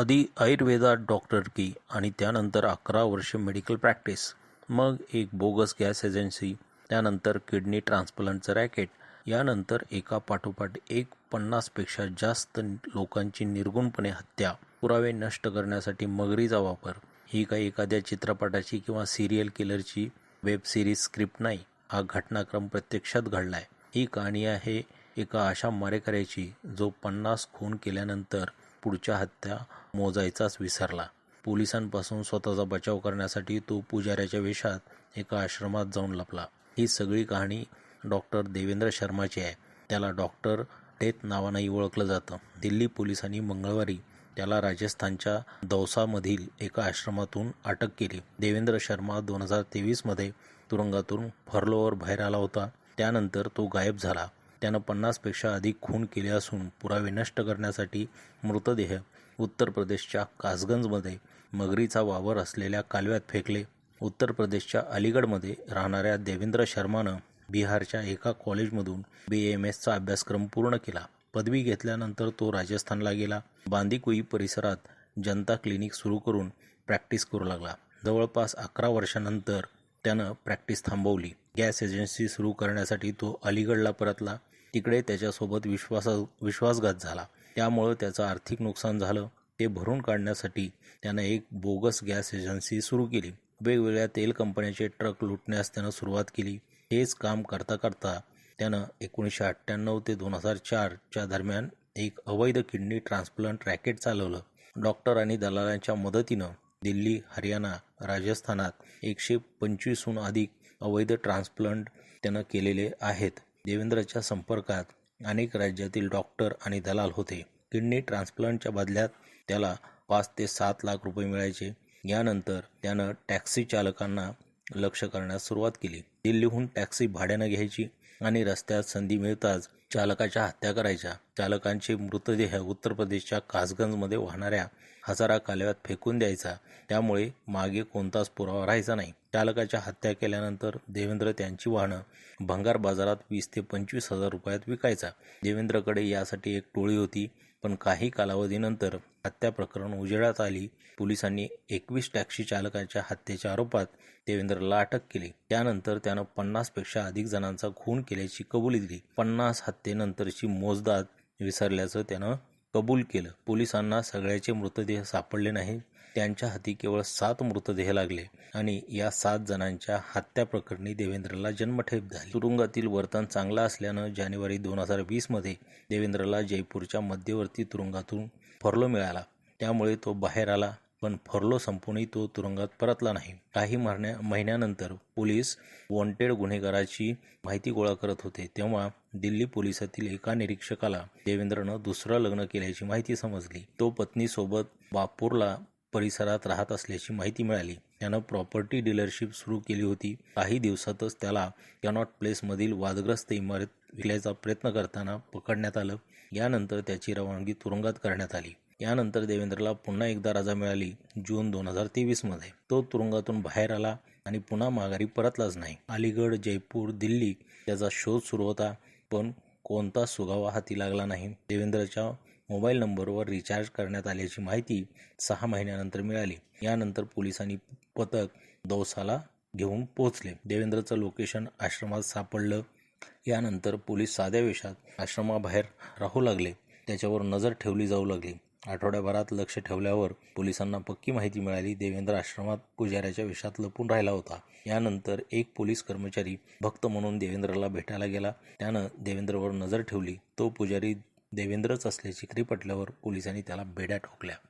आधी आयुर्वेदात डॉक्टर की आणि त्यानंतर अकरा वर्ष मेडिकल प्रॅक्टिस मग एक बोगस गॅस एजन्सी त्यानंतर किडनी ट्रान्सप्लांटचं रॅकेट यानंतर एका पाठोपाठ एक पन्नासपेक्षा जास्त लोकांची निर्गुणपणे हत्या पुरावे नष्ट करण्यासाठी मगरीचा वापर. ही काही एखाद्या चित्रपटाची किंवा सिरियल किलरची वेब सिरीज स्क्रिप्ट नाही हा घटनाक्रम प्रत्यक्षात घडला आहे ही कहाणी आहे एका अशा मारेकऱ्याची जो पन्नास खून केल्यानंतर पुढच्या हत्या मोजायचाच विसरला. पोलिसांपासून स्वतःचा बचाव करण्यासाठी तो पुजाऱ्याच्या वेशात एका आश्रमात जाऊन लपला. ही सगळी कहाणी डॉक्टर देवेंद्र शर्माची आहे. त्याला डॉक्टर डेथ नावानंही ओळखलं जातं. दिल्ली पोलिसांनी मंगळवारी त्याला राजस्थानच्या दौसामधील एका आश्रमातून अटक केली. देवेंद्र शर्मा दोन हजार तेवीसमध्ये तुरुंगातून फर्लोवर बाहेर आला होता. त्यानंतर तो गायब झाला. त्यानं पन्नासपेक्षा अधिक खून केले असून पुरावे नष्ट करण्यासाठी मृतदेह उत्तर प्रदेशच्या कासगंजमध्ये मगरीचा वावर असलेल्या कालव्यात फेकले. उत्तर प्रदेशच्या अलीगडमध्ये राहणाऱ्या देवेंद्र शर्मानं बिहारच्या एका कॉलेजमधून बी एम एसचा अभ्यासक्रम पूर्ण केला. पदवी घेतल्यानंतर तो राजस्थानला गेला. बांदीकुई परिसरात जनता क्लिनिक सुरू करून प्रॅक्टिस करू लागला. जवळपास अकरा वर्षानंतर त्यानं प्रॅक्टिस थांबवली. गॅस एजन्सी सुरू करण्यासाठी तो अलीगडला परतला. तिकडे त्याच्यासोबत विश्वासा विश्वासघात झाला. त्यामुळं त्याचं आर्थिक नुकसान झालं. ते भरून काढण्यासाठी त्यानं एक बोगस गॅस एजन्सी सुरू केली. वेगवेगळ्या तेल कंपन्याचे ट्रक लुटण्यास त्यानं सुरुवात केली. हेच काम करता करता त्यानं एकोणीसशे अठ्ठ्याण्णव ते दोन हजार चारच्या दरम्यान एक अवैध किडनी ट्रान्सप्लांट रॅकेट चालवलं. डॉक्टर आणि दलालांच्या मदतीनं दिल्ली हरियाणा राजस्थानात एकशे पंचवीसहून अधिक अवैध ट्रान्सप्लांट त्यानं केलेले आहेत. देवेंद्रच्या संपर्कात अनेक राज्यातील डॉक्टर आणि दलाल होते. किडनी ट्रान्सप्लांटच्या बदल्यात त्याला पाच ते सात लाख रुपये मिळायचे. यानंतर त्यानं टॅक्सी चालकांना लक्ष करण्यास सुरुवात केली. दिल्लीहून टॅक्सी भाड्यानं घ्यायची आणि रस्त्यात संधी मिळताच चालकाच्या हत्या करायच्या. चालकांचे मृतदेह उत्तर प्रदेशच्या कासगंजमध्ये वाहणाऱ्या हजारा कालव्यात फेकून द्यायचा. त्यामुळे मागे कोणताच पुरावा राहायचा नाही. चालकाच्या हत्या केल्यानंतर देवेंद्र त्यांची वाहनं भंगार बाजारात वीस ते पंचवीस हजार रुपयात विकायचा. देवेंद्रकडे यासाठी एक टोळी होती पण काही कालावधीनंतर हत्या प्रकरण उजेडात आली. पोलिसांनी एकवीस टॅक्सी चालकाच्या हत्येच्या आरोपात देवेंद्रला अटक केली. त्यानंतर त्यानं पन्नासपेक्षा अधिक जणांचा खून केल्याची कबुली दिली. पन्नास हत्या हत्येनंतरची मोजदाद विसरल्याचं त्यानं कबूल केलं. पोलिसांना सगळ्याचे मृतदेह सापडले नाही त्यांच्या हाती केवळ सात मृतदेह लागले आणि या सात जणांच्या हत्या प्रकरणी देवेंद्रला जन्मठेप झाली. तुरुंगातील वर्तन चांगलं असल्यानं जानेवारी दोन हजार वीसमध्ये देवेंद्रला जयपूरच्या मध्यवर्ती तुरुंगातून फरलो मिळाला. त्यामुळे तो बाहेर आला. पण फर्लो संपूनही तो तुरुंगात परतला नाही. काही महिन्या महिन्यानंतर पोलीस वॉन्टेड गुन्हेगाराची माहिती गोळा करत होते. तेव्हा दिल्ली पोलिसातील एका निरीक्षकाला देवेंद्रनं दुसरं लग्न केल्याची माहिती समजली. तो पत्नीसोबत बापूरला परिसरात राहत असल्याची माहिती मिळाली. त्यानं प्रॉपर्टी डीलरशिप सुरू केली होती. काही दिवसातच त्याला कॅनॉट प्लेसमधील वादग्रस्त इमारत विकल्याचा प्रयत्न करताना पकडण्यात आलं. यानंतर त्याची रवानगी तुरुंगात करण्यात आली. यानंतर देवेंद्रला पुन्हा एकदा रजा मिळाली जून दोन हजार तेवीसमध्ये तो तुरुंगातून बाहेर आला आणि पुन्हा माघारी परतलाच नाही. अलीगड जयपूर दिल्ली त्याचा शोध सुरू होता पण कोणता सुगावा हाती लागला नाही. देवेंद्रच्या मोबाईल नंबरवर रिचार्ज करण्यात आल्याची माहिती सहा महिन्यानंतर मिळाली. यानंतर पोलिसांनी पथक दौसाला घेऊन पोहोचले. देवेंद्रचं लोकेशन आश्रमात सापडलं. यानंतर पोलीस साध्या वेशात आश्रमाबाहेर राहू लागले. त्याच्यावर नजर ठेवली जाऊ लागली. आठवड्याभरात लक्ष ठेवल्यावर पोलिसांना पक्की माहिती मिळाली. देवेंद्र आश्रमात पुजाऱ्याच्या वेशात लपून राहिला होता. यानंतर एक पोलीस कर्मचारी भक्त म्हणून देवेंद्रला भेटायला गेला. त्यानं देवेंद्रवर नजर ठेवली. तो पुजारी देवेंद्रच असल्याची खरी पटल्यावर पोलिसांनी त्याला बेड्या ठोकल्या.